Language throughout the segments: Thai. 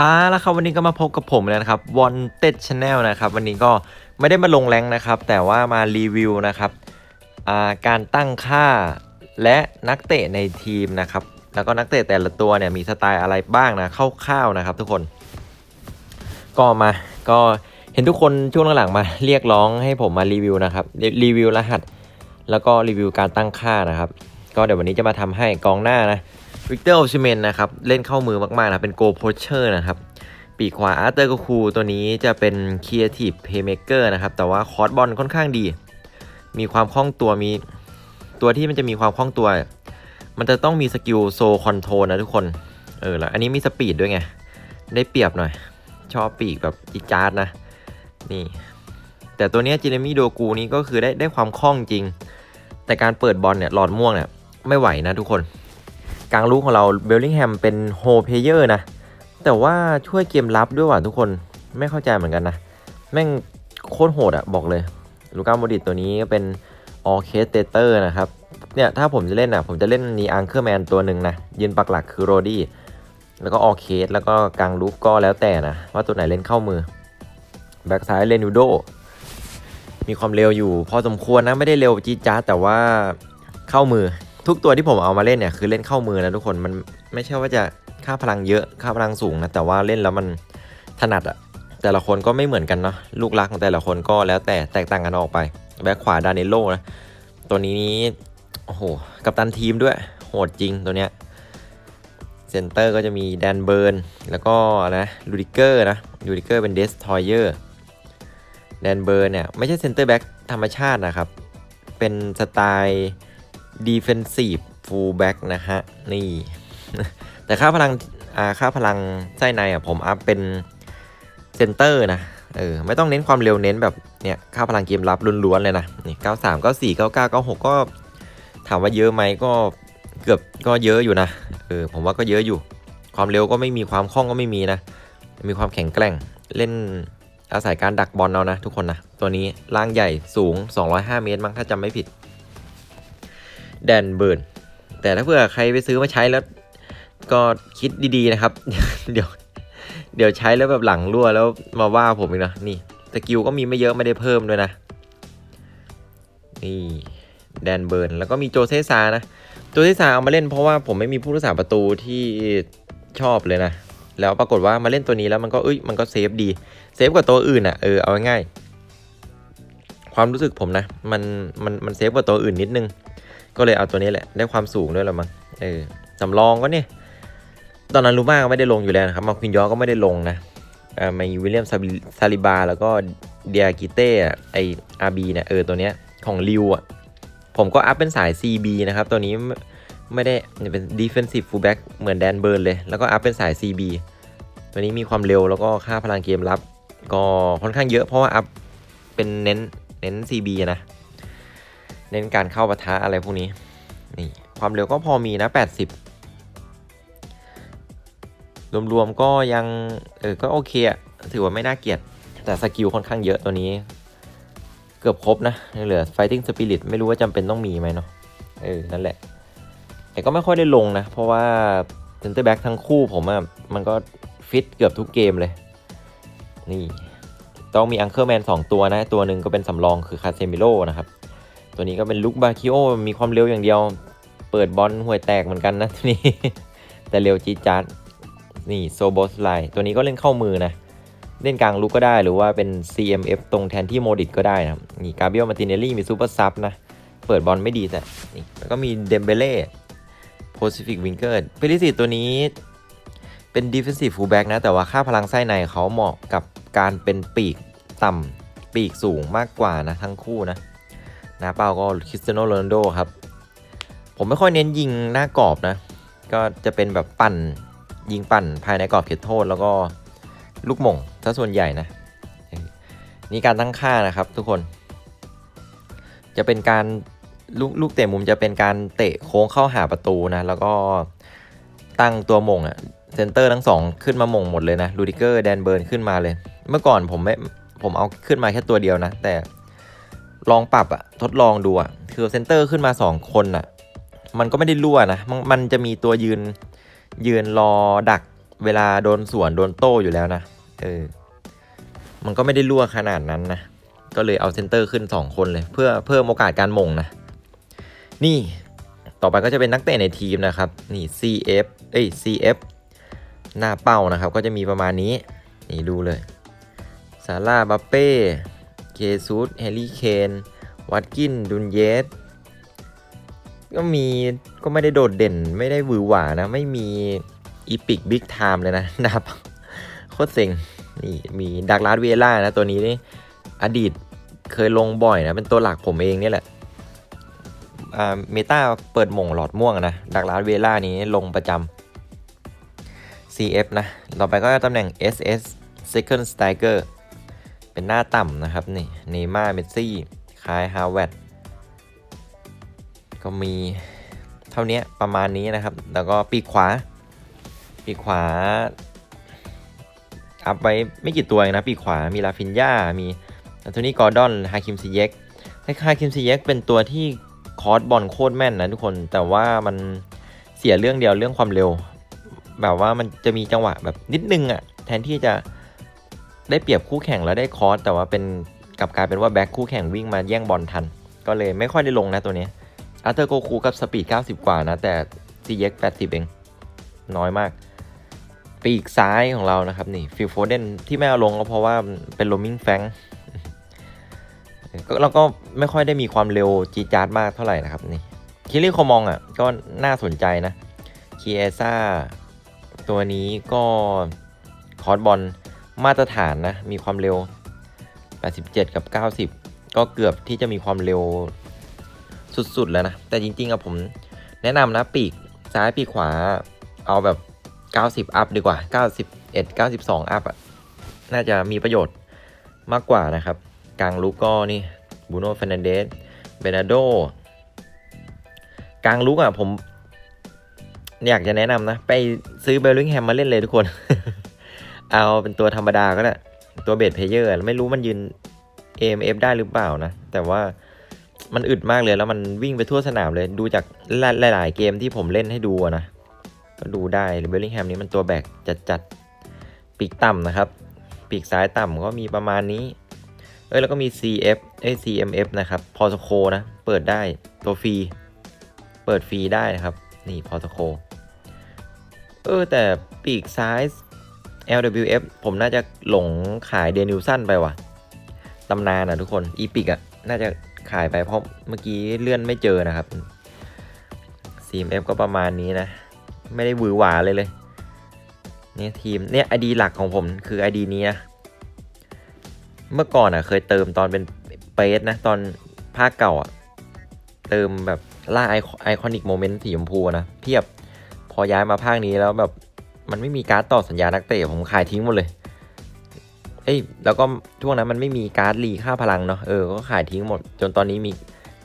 อ่าแล้วครับวันนี้ก็มาพบกับผมแล้วนะครับวอนเต็ดชาแนลนะครับวันนี้ก็ไม่ได้มาลงแรงนะครับ แต่ว่ามารีวิวนะครับาการตั้งค่าและนักเตะในทีมนะครับ แล้วก็นักเตะแต่ละตัวเนี่ยมีสไตล์อะไรบ้างนะคร่าวๆนะครับ ทุกคน ก็มาก็เห็นทุกคนช่วงหลังๆมาเรียกร้องให้ผมมารีวิวนะครับรีวิวรหัส แล้วก็รีวิวการตั้งค่านะครับ ก็เดี๋ยววันนี้จะมาทำให้กองหน้านะวิกเตอร์โอชิเมนนะครับ เล่นเข้ามือมากๆนะเป็นโกโพเชอร์นะครับ ปีกขวาอาร์เตอร์กคูตัวนี้จะเป็นค r e a t i v e Playmaker นะครับ แต่ว่าคอร์สบอลค่อนข้างดี มีความคล่องตัวมีตัวที่มันจะมีความคล่องตัว มันจะต้องมีสกิลโซคอนโทรนะทุกคน เออแล้วอันนี้มีสปีดด้วยไง ได้เปรียบหน่อย ชอบปีกแบบอีจาร์ดนะ นี่ แต่ตัวนี้จิเนมี่โดกูนี้ก็คือได้ได้ความคล่องจริง แต่การเปิดบอลเนี่ยหลอดม่วงเนี่ย ไม่ไหวนะทุกคน กลางลูกของเราเบลลิงแฮมเป็นโฮเพเยอร์นะ แต่ว่าช่วยเกมรับด้วยว่ะทุกคนไม่เข้าใจเหมือนกันนะ แม่งโคตรโหดอะบอกเลย ลูก้าโมดิตตัวนี้ก็เป็นออเคสเตเตอร์นะครับ เนี่ยถ้าผมจะเล่นอะผมจะเล่นนีอังเคอร์แมนตัวหนึ่งนะ ยืนปักหลักคือโรดี้แล้วก็ออเคสแล้วก็กลางลูกก็แล้วแต่นะ ว่าตัวไหนเล่นเข้ามือ แบ็กซ้ายเลนูโดมีความเร็วอยู่พอสมควรนะ ไม่ได้เร็วจี๊ดจ๊าแต่ว่าเข้ามือ ทุกตัวที่ผมเอามาเล่นเนี่ยคือเล่นเข้ามือนะทุกคนมันไม่ใช่ว่าจะค่าพลังเยอะค่าพลังสูงนะแต่ว่าเล่นแล้วมันถนัดอะแต่ละคนก็ไม่เหมือนกันเนาะลูกรักของแต่ละคนก็แล้วแต่แตกต่างกันออกไปแบ็คขวาดานิโลนะตัวนี้โอ้โหกับตันทีมด้วยโหดจริงตัวเนี้ยเซนเตอร์ก็จะมีแดนเบิร์นแล้วก็นะลูดิเกอร์นะลูดิเกอร์เป็นเดสทอยเออร์แดนเบอร์นเนี่ยไม่ใช่เซนเตอร์แบ็กธรรมชาตินะครับ เป็นสไตล์ ดีเฟนซีฟฟูลแบ็กนะฮะ นี่ แต่ค่าพลังอ่าค่าพลังไส้ในอะผมอัพเป็นเซนเตอร์นะ เออ ไม่ต้องเน้นความเร็วเน้นแบบเนี่ยค่าพลังเกมรับล้วนๆเลยนะ นี่ 93 94 99 96 ก็ถามว่าเยอะไหมก็เกือบก็เยอะอยู่นะ เออ ผมว่าก็เยอะอยู่ ความเร็วก็ไม่มีความคล่องก็ไม่มีนะ มีความแข็งแกร่งเล่นอาศัยการดักบอลเอานะทุกคนนะ ตัวนี้ร่างใหญ่สูง 205 เมตรมั้งถ้าจำไม่ผิด แดนเบิร์นแต่ถ้าเผื่อใครไปซื้อมาใช้แล้ว ก็คิดดีๆนะครับ เดี๋ยว เดี๋ยวใช้แล้วแบบหลังรั่วแล้วมาว่าผมอีกนะนี่สกิลก็มีไม่เยอะไม่ได้เพิ่มด้วยนะ นี่แดนเบิร์นแล้วก็มีโจเซซานะโจเซซาเอามาเล่นเพราะว่าผมไม่มีผู้รักษาประตูที่ชอบเลยนะแล้วปรากฏว่ามาเล่นตัวนี้แล้วมันก็เอ้ยมันก็เซฟดีเซฟกว่าตัวอื่นอะเออเอาง่ายๆความรู้สึกผมนะ มันมันมันเซฟกว่าตัวอื่นนิดนึง ก็เลยเอาตัวนี้แหละได้ความสูงด้วยละมั้งเออสำรองก็เนี่ยตอนนั้นลูมาก็ไม่ได้ลงอยู่แล้วนะครับมาควินยอก็ไม่ได้ลงนะเอ่อมีวิลเลียมซาลิบาแล้วก็เดียกิเต้ไออาร์บีเนี่ยเออตัวเนี้ยของริวอะผมก็อัพเป็นสาย CB นะครับ ตัวนี้ไม่ได้เป็น defensive fullback เหมือนแดนเบิร์นเลย แล้วก็อัพเป็นสาย CB ตัวนี้มีความเร็วแล้วก็ค่าพลังเกมรับ ก็ค่อนข้างเยอะเพราะว่าอัพเป็นเน้นเน้น CB นะ เน้นการเข้าปะทะอะไรพวกนี้นี่ความเร็วก็พอมีนะ 80 รวมๆก็ยังเออก็โอเคอะถือว่าไม่น่าเกลียด แต่สกิลค่อนข้างเยอะตัวนี้ เกือบครบนะ เหลือ Fighting Spirit ไม่รู้ว่าจำเป็นต้องมีไหมเนาะเออ นั่นแหละ แต่ก็ไม่ค่อยได้ลงนะ เพราะว่าเซนเตอร์แบ็กทั้งคู่ผมอะมันก็ฟิตเกือบทุกเกมเลย นี่ ต้องมีอังเคิลแมนสองตัวนะ ตัวหนึ่งก็เป็นสำรองคือคาเซมิโลนะครับ ตัวนี้ก็เป็นลุกบาคิโอมีความเร็วอย่างเดียว เปิดบอลห่วยแตกเหมือนกันนะตัวนี้ แต่เร็วจีจัดนี่โซโบสไลตัวนี้ก็เล่นเข้ามือนะ เล่นกลางลุกก็ได้หรือว่าเป็น CMF ตรงแทนที่โมดิตก็ได้นะนี่กาเบียลมาติเนลลี่มีซูเปอร์ซับนะ เปิดบอลไม่ดีแต่นี่แล้วก็มีเดมเบเล่โพซิฟิกวิงเกอร์เปริสิตตัวนี้เป็น defensive fullback นะ แต่ว่าค่าพลังไส้ในเขาเหมาะกับการเป็นปีกต่ำปีกสูงมากกว่านะ ทั้งคู่นะ หนะเป้าก็คริสเตียโนโรนัลโดครับ ผมไม่ค่อยเน้นยิงหน้ากรอบนะ ก็จะเป็นแบบปั่นยิงปั่นภายในกรอบเขตโทษ แล้วก็ลูกหม่งซะส่วนใหญ่นะ นี่การตั้งค่านะครับทุกคน จะเป็นการลูกลูกเตะมุมจะเป็นการเตะโค้งเข้าหาประตูนะ แล้วก็ตั้งตัวมงอะเซนเตอร์ทั้งสองขึ้นมาหม่งหมดเลยนะลูดิเกอร์แดนเบิร์นขึ้นมาเลย เมื่อก่อนผมไม่ผมเอาขึ้นมาแค่ตัวเดียวนะ แต่ ลองปรับอะทดลองดูอะคือเซนเตอร์ขึ้นมา 2 คนอะมันก็ไม่ได้รั่วนะมันมันจะมีตัวยืนยืนรอดักเวลาโดนสวนโดนโต้อยู่แล้วนะเออมันก็ไม่ได้รั่วขนาดนั้นนะก็เลยเอาเซนเตอร์ขึ้น 2 คนเลย เพื่อเพิ่มโอกาสการมงนะ นี่ต่อไปก็จะเป็นนักเตะในทีมนะครับ นี่ CF เอ้ย CF หน้าเป้านะครับ ก็จะมีประมาณนี้ นี่ดูเลยซาร่าบัปเป้ เคซูสเฮลิเคนวัตกินดุนเยสก็มีก็ไม่ได้โดดเด่นไม่ได้วือหวานะ ไม่มีอีพิกบิ๊กไทม์เลยนะนะครับโคตรเซ็งนี่มีดักลาสเวล่านะ ตัวนี้นี่อดีตเคยลงบ่อยนะ เป็นตัวหลักผมเองเนี่แหละเมตาเปิดหม่งหลอดม่วงนะ ดักลาสเวล่านี้ลงประจำ CF นะ ต่อไปก็ตำแหน่ง SS Second Striker เป็นหน้าต่ำนะครับ นี่เนม่าเมสซี่คายฮาวเวดก็มีเท่านี้ประมาณนี้นะครับ แล้วก็ปีกขวา ปีกขวา อัพไว้ไม่กี่ตัวนะ ปีกขวามีลาฟินยามีอันโทนีกอร์ดอนฮาคิมซีเยกฮาคิมซีเยกเป็นตัวที่คอร์สบอลโคตรแม่นนะทุกคนแต่ว่ามันเสียเรื่องเดียวเรื่องความเร็ว แบบว่ามันจะมีจังหวะแบบนิดนึงอะ่ะ แทนที่จะ ได้เปรียบคู่แข่งแล้วได้คอร์สแต่ว่าเป็นกลับกลายเป็นว่าแบ็คคู่แข่งวิ่งมาแย่งบอลทัน ก็เลยไม่ค่อยได้ลงนะตัวนี้อาร์เตอร์โกคูกับสปีด 90 กว่านะ แต่ซีเย็ก80 เอง น้อยมาก ปีกซ้ายของเรานะครับ นี่ฟิลโฟเดนที่ไม่เอาลงก็เพราะว่าเป็นโรมิงแฟงแล้วก็ไม่ค่อยได้มีความเร็วจีจาร์ดมากเท่าไหร่นะครับนี่คิริโคมองอะก็น่าสนใจนะคีเอซ่าตัวนี้ก็คอร์สบอล มาตรฐานนะ มีความเร็ว 87 กับ 90 ก็เกือบที่จะมีความเร็วสุดๆ แล้วนะ แต่จริงๆอะผมแนะนำนะปีกซ้ายปีกขวาเอาแบบ 90 อัพดีกว่า 91 92 อัพอะน่าจะมีประโยชน์มากกว่านะครับ กลางลุกก็นี่บูโน่เฟรนันเดสเบนาโดกลางลุกอะผม อยากจะแนะนำนะ ไปซื้อเบลลิงแฮมมาเล่นเลยทุกคน เอาเป็นตัวธรรมดาก็ได้ตัวเบสเพลเยอร์ไม่รู้มันยืน AMF ได้หรือเปล่านะ แต่ว่ามันอึดมากเลยแล้วมันวิ่งไปทั่วสนามเลย ดูจากหลาย ๆ เกมที่ผมเล่นให้ดูนะ ก็ดูได้เบลลิงแฮมนี้มันตัวแบกจัดๆปีกต่ำนะครับ ปีกซ้ายต่ำก็มีประมาณนี้ เอ้ยแล้วก็มี CF เอ้ย CMF นะครับ พอสโคนะ เปิดได้ตัวฟรี เปิดฟรีได้นะครับ นี่พอสโค เออแต่ปีกซ้าย LWF ผมน่าจะหลงขายเดนิวสันไปว่ะ ตำนานอะทุกคน อีพิกอะน่าจะขายไปเพราะเมื่อกี้เลื่อนไม่เจอนะครับ CMF ก็ประมาณนี้นะ ไม่ได้หวือหวาเลยเลยเนี่ยทีมเนี่ยไอดีหลักของผมคือไอดีนี้นะ เมื่อก่อนอะเคยเติมตอนเป็นเปสนะ ตอนภาคเก่าอะ เติมแบบล่าไอคอนิกโมเมนต์สีชมพูนะ เพียบพอย้ายมาภาคนี้แล้วแบบ มันไม่มีการ์ดต่อสัญญานักเตะผมขายทิ้งหมดเลย เอ้ยแล้วก็ช่วงนั้นมันไม่มีการ์ดรีค่าพลังเนาะเออก็ขายทิ้งหมด จนตอนนี้มี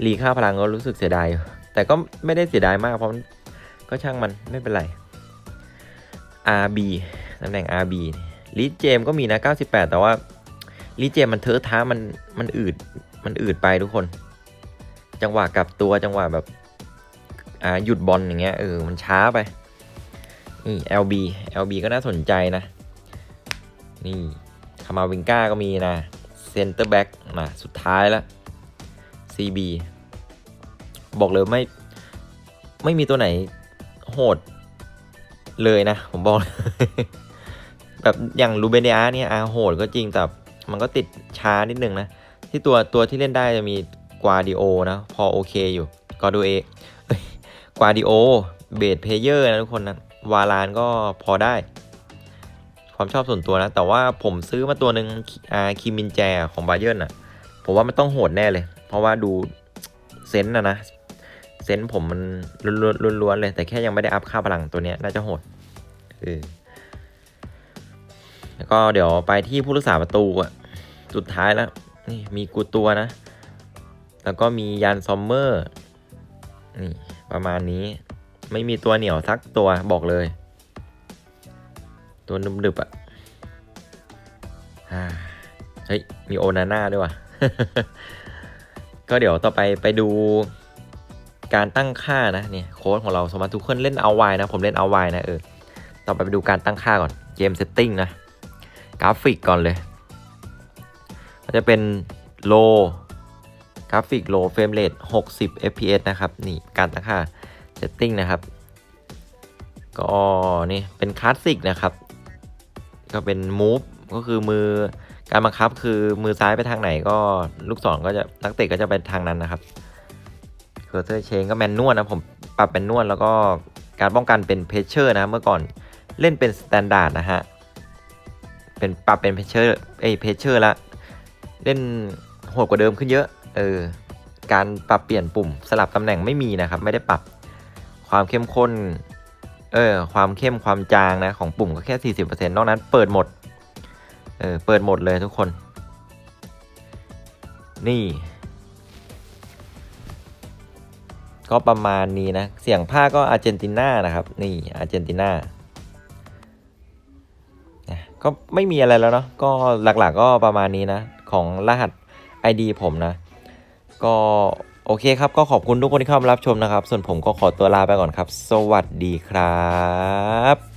รีค่าพลังก็รู้สึกเสียดายแต่ก็ไม่ได้เสียดายมากเพราะก็ช่างมันไม่เป็นไร RB ตำแหน่ง RB ลีดเจมก็มีนะ 98 แต่ว่าลีดเจมมันเทอะท้ามันมันอืดมันอืดไปทุกคน จังหวะกลับตัวจังหวะแบบอ่าหยุดบอลอย่างเงี้ยเออมันช้าไป นี่ LB LB ก็น่าสนใจนะ นี่คามาวิงก้าก็มีนะเซนเตอร์แบ็กนะสุดท้ายแล้ว CB บอกเลยไม่ ไม่มีตัวไหนโหดเลยนะ ผมบอก แบบอย่างลูเบเนียเนี่ยอาโหดก็จริงแต่มันก็ติดช้านิดนึงนะ ที่ตัวตัวที่เล่นได้จะมีกวาดิโอนะ พอโอเคอยู่กอดูเอกวาดิโอเบสเพเยอร์นะทุกคนนะ วาลานก็พอได้ ความชอบส่วนตัวนะ แต่ว่าผมซื้อมาตัวหนึ่งอาคิมินแจของบาเยอร์น่ะ ผมว่ามันต้องโหดแน่เลย เพราะว่าดูเซนต์นะนะเซนต์ผมมันล้วนๆเลย แต่แค่ยังไม่ได้อัพค่าพลังตัวเนี้ยน่าจะโหดเออแล้วก็เดี๋ยวไปที่ผู้รักษาประตูอะสุดท้ายแล้วนี่มีกูตัวนะ แล้วก็มียานซอมเมอร์ นี่ ประมาณนี้ ไม่มีตัวเหนียวสักตัวบอกเลย ตัวดึบๆอะเฮ้ย มีโอนาน่าด้วยว่ะ ก็เดี๋ยวต่อไปไปดูการตั้งค่านะเนี่ยโค้ดของเราสมาร์ททุกคนเล่นเอาไวนะ ผมเล่นเอาไวนะเออ ต่อไปไปดูการตั้งค่าก่อนเกมเซตติ้งนะ กราฟิกก่อนเลยก็จะเป็น low กราฟิก low frame rate 60 fps นะครับ นี่การตั้งค่า setting นะครับ ก็นี่เป็นคลาสสิกนะครับ ก็เป็น move ก็คือมือการบังคับคือมือซ้ายไปทางไหนก็ลูกศรก็จะนักเตะก็จะไปทางนั้นนะครับเคอร์เซอร์เชนก็แมนนวลนะผมปรับเป็นนวลแล้วก็การป้องกันเป็นเพชเชอร์นะเมื่อก่อนเล่นเป็นสแตนดาร์ดนะฮะเป็นปรับเป็นเพชเชอร์เอ้เพชเชอร์ละเล่นโหดกว่าเดิมขึ้นเยอะเออการปรับเปลี่ยนปุ่มสลับตำแหน่งไม่มีนะครับ ไม่ได้ปรับ ความเข้มข้น เออ ความเข้มความจางนะของปุ่มก็แค่ 40%นอกนั้นเปิดหมด เออ เปิดหมดเลยทุกคน นี่ ก็ประมาณนี้นะ เสียงภาคก็อาร์เจนตินานะครับ นี่อาร์เจนตินาก็ไม่มีอะไรแล้วเนาะ ก็หลักๆก็ประมาณนี้นะ ของรหัส ID ผมนะ ก็ โอเคครับ ก็ขอบคุณทุกคนที่เข้ามารับชมนะครับ ส่วนผมก็ขอตัวลาไปก่อนครับ สวัสดีครับ